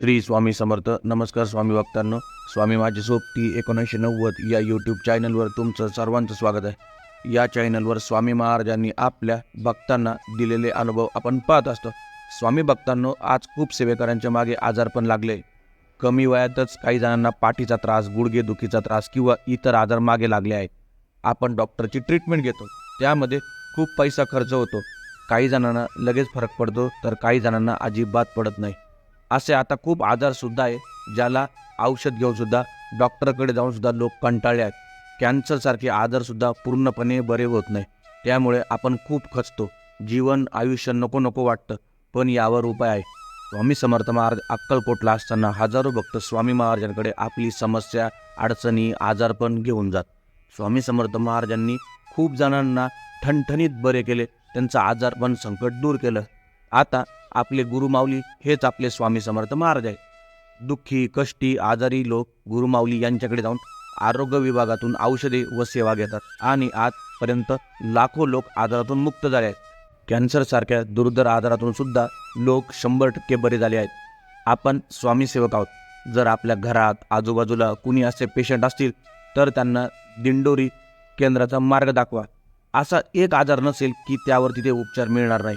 श्री स्वामी समर्थ. नमस्कार स्वामी भक्तांनो स्वामी माझी सोबती एकोणीसशे नव्वद या यूट्यूब चॅनलवर तुमचं सर्वांचं स्वागत आहे. या चॅनलवर स्वामी महाराजांनी आपल्या भक्तांना दिलेले अनुभव आपण पाहत असतो. स्वामी भक्तांनो आज खूप सेवेकरांच्या मागे आजारपण लागले. कमी वयातच काही जणांना पाठीचा त्रास गुडघेदुखीचा त्रास किंवा इतर आजार मागे लागले आहेत. आपण डॉक्टरची ट्रीटमेंट घेतो. त्यामध्ये खूप पैसा खर्च होतो. काही जणांना लगेच फरक पडतो तर काही जणांना अजिबात पडत नाही. असे आता खूप आजारसुद्धा आहे ज्याला औषध घेऊन सुद्धा डॉक्टरकडे जाऊनसुद्धा लोक कंटाळले आहेत. कॅन्सरसारखे आजारसुद्धा पूर्णपणे बरे होत नाही. त्यामुळे आपण खूप खचतो. जीवन आयुष्य नको नको वाटतं पण यावर उपाय आहे. स्वामी समर्थ महाराज अक्कलकोटला असताना हजारो भक्त स्वामी महाराजांकडे आपली समस्या अडचणी आजारपण घेऊन जात. स्वामी समर्थ महाराजांनी खूप जणांना ठणठणीत बरे केले. त्यांचं आजारपण संकट दूर केलं. आता आपले गुरुमाऊली हेच आपले स्वामी समर्थ महाराज आहेत. दुःखी कष्टी आजारी लोक गुरुमाऊली यांच्याकडे जाऊन आरोग्य विभागातून औषधे व सेवा घेतात आणि आजपर्यंत लाखो लोक आजारातून मुक्त झाले आहेत. कॅन्सरसारख्या दुर्धर आजारातून सुद्धा लोक शंभर टक्के बरे झाले आहेत. आपण स्वामीसेवक आहोत. जर आपल्या घरात आजूबाजूला कुणी असे पेशंट असतील तर त्यांना दिंडोरी केंद्राचा मार्ग दाखवा. असा एक आजार नसेल की त्यावर तिथे उपचार मिळणार नाही.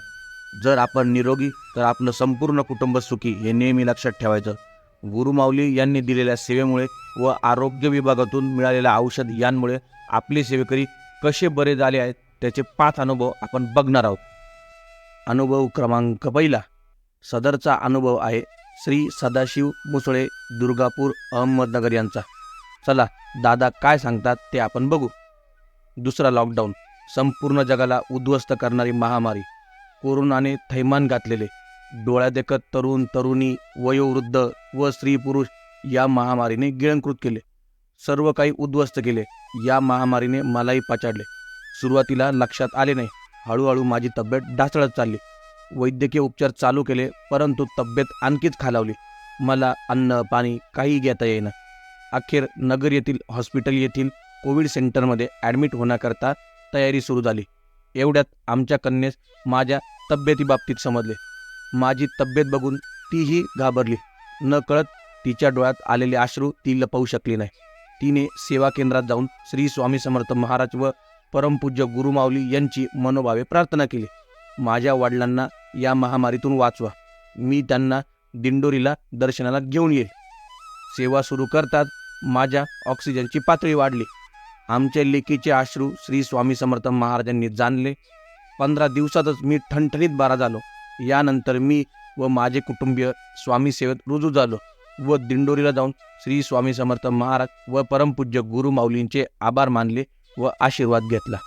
जर आपण निरोगी तर आपलं संपूर्ण कुटुंब सुखी हे नेहमी लक्षात ठेवायचं. गुरुमाऊली यांनी दिलेल्या सेवेमुळे व आरोग्य विभागातून मिळालेल्या औषध यांमुळे आपले सेवेकरी कसे बरे झाले आहेत त्याचे पाच अनुभव आपण बघणार आहोत. अनुभव क्रमांक पहिला सदरचा अनुभव आहे श्री सदाशिव मुसळे दुर्गापूर अहमदनगर यांचा. चला दादा काय सांगतात ते आपण बघू. दुसरा लॉकडाऊन संपूर्ण जगाला उद्ध्वस्त करणारी महामारी. कोरोनाने थैमान घातलेले. डोळ्यादेखत तरुण तरुणी वयोवृद्ध व स्त्री पुरुष या महामारीने गिळंकृत केले. सर्व काही उद्ध्वस्त केले. या महामारीने मलाही पाचाडले. सुरुवातीला लक्षात आले नाही. हळूहळू माझी तब्येत ढासळत चालली. वैद्यकीय उपचार चालू केले परंतु तब्येत आणखीच खालावली. मला अन्न पाणी काही घेता येईना. अखेर नगर येथील हॉस्पिटल येथील कोविड सेंटरमध्ये ॲडमिट होण्याकरता तयारी सुरू झाली. एवढ्यात आमच्या कन्येस माझ्या तब्येतीबाबतीत समजले. माझी तब्येत बघून तीही घाबरली. न कळत तिच्या डोळ्यात आलेले अश्रू ती लपवू शकली नाही. तिने सेवा केंद्रात जाऊन श्री स्वामी समर्थ महाराज व परमपूज्य गुरुमाऊली यांची मनोभावे प्रार्थना केली. माझ्या वडिलांना या महामारीतून वाचवा. मी त्यांना दिंडोरीला दर्शनाला घेऊन येईल. सेवा सुरू करतात माझ्या ऑक्सिजनची पातळी वाढली. आमच्या लेकीचे अश्रू श्री स्वामी समर्थ महाराजांनी जाणले. पंधरा दिवसातच मी ठणठणीत बारा झालो. यानंतर मी व माझे कुटुंबीय स्वामी सेवेत रुजू झालो व दिंडोरीला जाऊन श्री स्वामी समर्थ महाराज व परमपूज्य गुरु माऊलींचे आभार मानले व आशीर्वाद घेतला.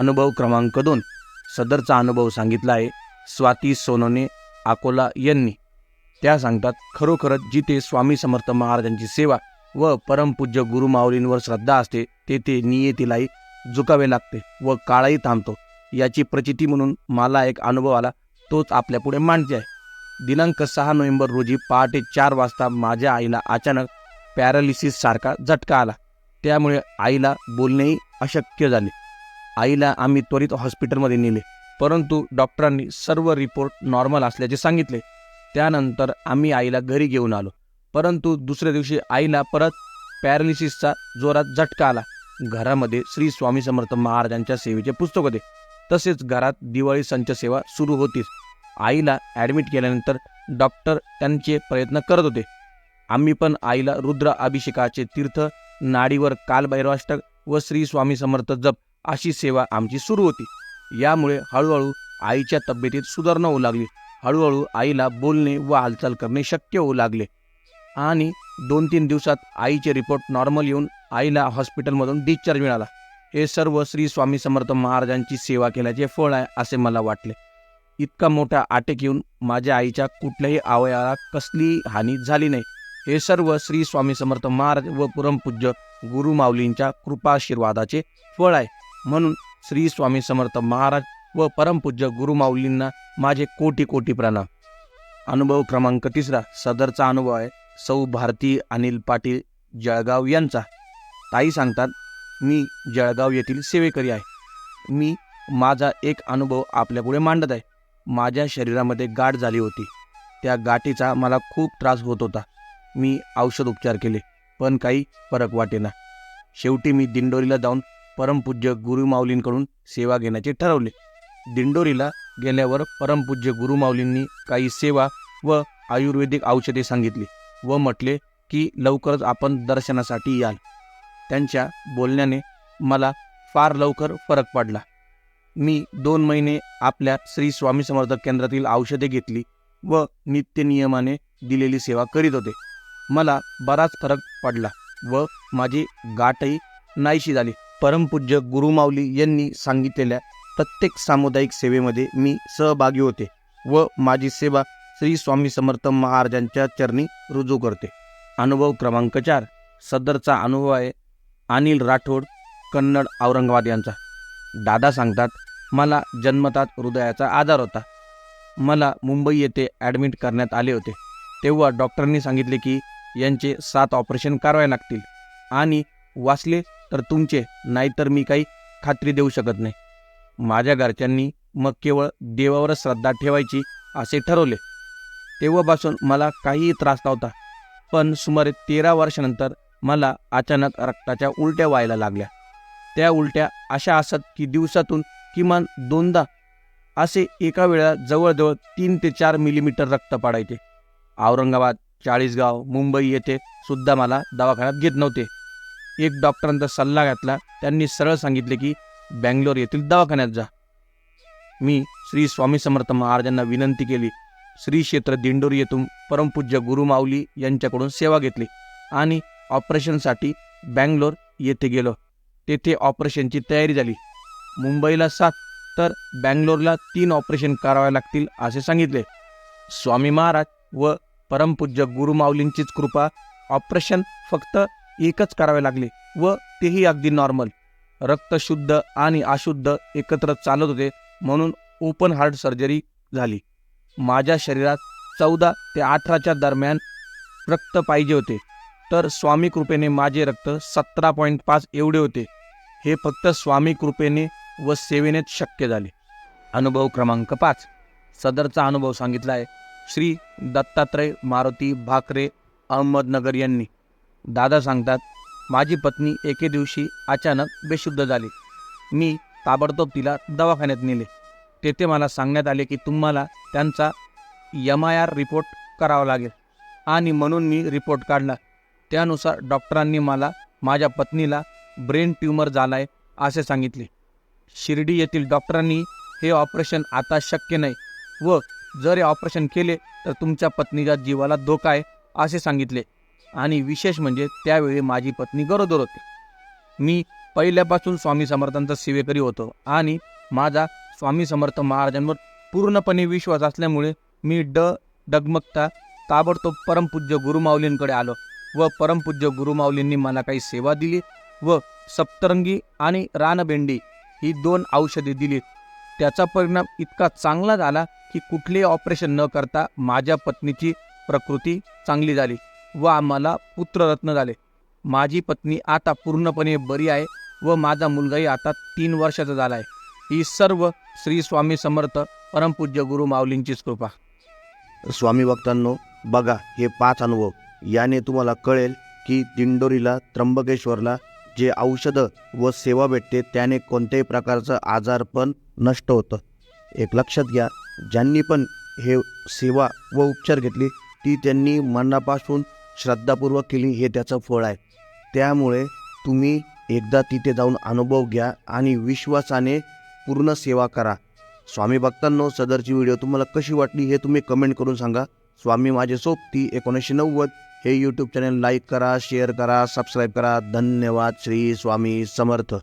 अनुभव क्रमांक दोन. सदरचा अनुभव सांगितला आहे स्वाती सोनोने अकोला यांनी. त्या सांगतात खरोखरच जिथे स्वामी समर्थ महाराजांची सेवा व परमपूज्य गुरु माऊलींवर श्रद्धा असते तेथे नियतीलाही झुकावे लागते व काळाही थांबतो. याची प्रचिती म्हणून मला एक अनुभव आला. तोच आपल्यापुढे मांडते आहे. दिनांक सहा नोव्हेंबर रोजी पहाटे चार वाजता माझ्या आईला अचानक पॅरालिसिस सारखा झटका आला. त्यामुळे आईला बोलणेही अशक्य झाले. आईला आम्ही त्वरित हॉस्पिटलमध्ये नेले. परंतु डॉक्टरांनी सर्व रिपोर्ट नॉर्मल असल्याचे सांगितले. त्यानंतर आम्ही आईला घरी घेऊन आलो. परंतु दुसऱ्या दिवशी आईला परत पॅरालिसिसचा जोरात झटका आला. घरामध्ये श्री स्वामी समर्थ महाराजांच्या सेवेचे पुस्तक होते. तसेच घरात दिवाळी संच सेवा सुरू होतीच. आईला ॲडमिट केल्यानंतर डॉक्टर त्यांचे प्रयत्न करत होते. आम्ही पण आईला रुद्र अभिषेकाचे तीर्थ नाडीवर कालभैरवाष्टक व श्री स्वामी समर्थ जप अशी सेवा आमची सुरू होती. यामुळे हळूहळू आईच्या तब्येतीत सुधारणा होऊ लागली. हळूहळू आईला बोलणे व हालचाल करणे शक्य होऊ लागले. आणि दोन तीन दिवसात आईचे रिपोर्ट नॉर्मल येऊन आईला हॉस्पिटलमधून डिस्चार्ज मिळाला. हे सर्व श्री स्वामी समर्थ महाराजांची सेवा केल्याचे फळ आहे असे मला वाटले. इतका मोठा आटेक येऊन माझ्या आईच्या कुठल्याही अवयवाला कसलीही हानी झाली नाही. हे सर्व श्री स्वामी समर्थ महाराज व परमपूज्य गुरु माऊलींच्या कृपाशीर्वादाचे फळ आहे. म्हणून श्री स्वामी समर्थ महाराज व परमपूज्य गुरुमाऊलींना माझे कोटी कोटी प्रणाम. अनुभव क्रमांक तिसरा सदरचा अनुभव आहे सौ भारती अनिल पाटील जळगाव यांचा. ताई सांगतात मी जळगाव येथील सेवेकरी आहे. मी माझा एक अनुभव आपल्यापुढे मांडत आहे. माझ्या शरीरामध्ये गाठ झाली होती. त्या गाठीचा मला खूप त्रास होत होता. मी औषध उपचार केले पण काही फरक वाटेना. शेवटी मी दिंडोरीला जाऊन परमपूज्य गुरुमाऊलींकडून सेवा घेण्याचे ठरवले. दिंडोरीला गेल्यावर परमपूज्य गुरुमाऊलींनी काही सेवा व आयुर्वेदिक औषधे सांगितली व म्हटले की लवकरच आपण दर्शनासाठी याल. त्यांच्या बोलण्याने मला फार लवकर फरक पडला. मी दोन महिने आपल्या श्री स्वामी समर्थ केंद्रातील औषधे घेतली व नित्यनियमाने दिलेली सेवा करीत होते. मला बराच फरक पडला व माझी गाठही नाहीशी झाली. परमपूज्य गुरुमाऊली यांनी सांगितलेल्या प्रत्येक सामुदायिक सेवेमध्ये मी सहभागी होते व माझी सेवा श्री स्वामी समर्थ महाराजांच्या चरणी रुजू करते. अनुभव क्रमांक चार. सदरचा अनुभव आहे अनिल राठोड कन्नड औरंगाबाद यांचा. दादा सांगतात मला जन्मतात हृदयाचा आजार होता. मला मुंबई येथे ॲडमिट करण्यात आले होते. तेव्हा डॉक्टरांनी सांगितले की यांचे सात ऑपरेशन करावे लागतील. आणि वाचले तर तुमचे नाहीतर मी काही खात्री देऊ शकत नाही. माझ्या घरच्यांनी मग केवळ देवावरच श्रद्धा ठेवायची असे ठरवले. तेव्हापासून मला काहीही त्रास नव्हता. पण सुमारे तेरा वर्षानंतर मला अचानक रक्ताच्या उलट्या व्हायला लागल्या. त्या उलट्या अशा असत की दिवसातून किमान दोनदा असे एका वेळा जवळजवळ तीन ते चार मिलीमीटर रक्त पाडायचे. औरंगाबाद चाळीसगाव मुंबई येथे सुद्धा मला दवाखान्यात घेत नव्हते. एक डॉक्टरांचा सल्ला घातला. त्यांनी सरळ सांगितले की बँगलोर येथील दवाखान्यात जा. मी श्री स्वामी समर्थ महाराजांना विनंती केली. श्री क्षेत्र दिंडोरी येथून परमपूज्य गुरुमाऊली यांच्याकडून सेवा घेतली आणि ऑपरेशनसाठी बँगलोर येथे गेलो. तेथे ऑपरेशनची तयारी झाली. मुंबईला सात तर बँगलोरला तीन ऑपरेशन करावे लागतील असे सांगितले. स्वामी महाराज व परमपूज्य गुरुमाऊलींचीच कृपा ऑपरेशन फक्त एकच करावे लागले व तेही अगदी नॉर्मल. रक्त शुद्ध आणि अशुद्ध एकत्र चालत होते म्हणून ओपन हार्ट सर्जरी झाली. माझ्या शरीरात चौदा ते अठराच्या दरम्यान रक्त पाहिजे होते. तर स्वामी कृपेने माझे रक्त सतरा पॉईंट पाच एवढे होते. हे फक्त स्वामी कृपेने व सेवेनेच शक्य झाले. अनुभव क्रमांक पाच. सदरचा अनुभव सांगितला आहे श्री दत्तात्रय मारुती भाकरे अहमदनगर यांनी. दादा सांगतात माझी पत्नी एके दिवशी अचानक बेशुद्ध झाली. मी ताबडतोब तिला दवाखान्यात नेले. तेथे मला सांगण्यात आले की तुम्हाला त्यांचा एम आय आर रिपोर्ट करावा लागेल आणि म्हणून मी रिपोर्ट काढला. त्यानुसार डॉक्टरांनी मला माझ्या पत्नीला ब्रेन ट्यूमर झाला आहे असे सांगितले. शिर्डी येथील डॉक्टरांनी हे ऑपरेशन आता शक्य नाही व जर हे ऑपरेशन केले तर तुमच्या पत्नीच्या जीवाला धोका आहे असे सांगितले. आणि विशेष म्हणजे त्यावेळी माझी पत्नी गरोदर होते. मी पहिल्यापासून स्वामी समर्थांचा सेवेकरी होतो आणि माझा स्वामी समर्थ महाराजांवर पूर्णपणे विश्वास असल्यामुळे मी ड डगमगता ताबडतोब परमपूज्य गुरुमाऊलींकडे आलो. व परमपूज्य गुरुमाऊलींनी मला काही सेवा दिली व सप्तरंगी आणि रानबेंडी ही दोन औषधे दिली त्याचा परिणाम इतका चांगला झाला की कुठलेही ऑपरेशन न करता माझ्या पत्नीची प्रकृती चांगली झाली व आम्हाला पुत्ररत्न झाले. माझी पत्नी आता पूर्णपणे बरी आहे व माझा मुलगाही आता तीन वर्षाचा झाला आहे. ही सर्व श्री स्वामी समर्थ परमपूज्य गुरु माऊलींचीच कृपा. स्वामी भक्तांनो बघा हे पाच अनुभव. याने तुम्हाला कळेल की दिंडोरीला त्र्यंबकेश्वरला जे औषधं व सेवा भेटते त्याने कोणत्याही प्रकारचं आजारपण नष्ट होतं. एक लक्षात घ्या ज्यांनी पण हे सेवा व उपचार घेतली ती त्यांनी मनापासून श्रद्धापूर्वक केली हे त्याचं फळ आहे. त्यामुळे तुम्ही एकदा तिथे जाऊन अनुभव घ्या आणि विश्वासाने पूर्ण सेवा करा. स्वामी भक्तांनो सदरची व्हिडिओ तुम्हाला कशी वाटली हे तुम्ही कमेंट करून सांगा. स्वामी माझे सोबती एकोणीसशे नव्वद. हे यूट्यूब चॅनल लाईक करा शेअर करा सबस्क्राईब करा. धन्यवाद. श्री स्वामी समर्थ.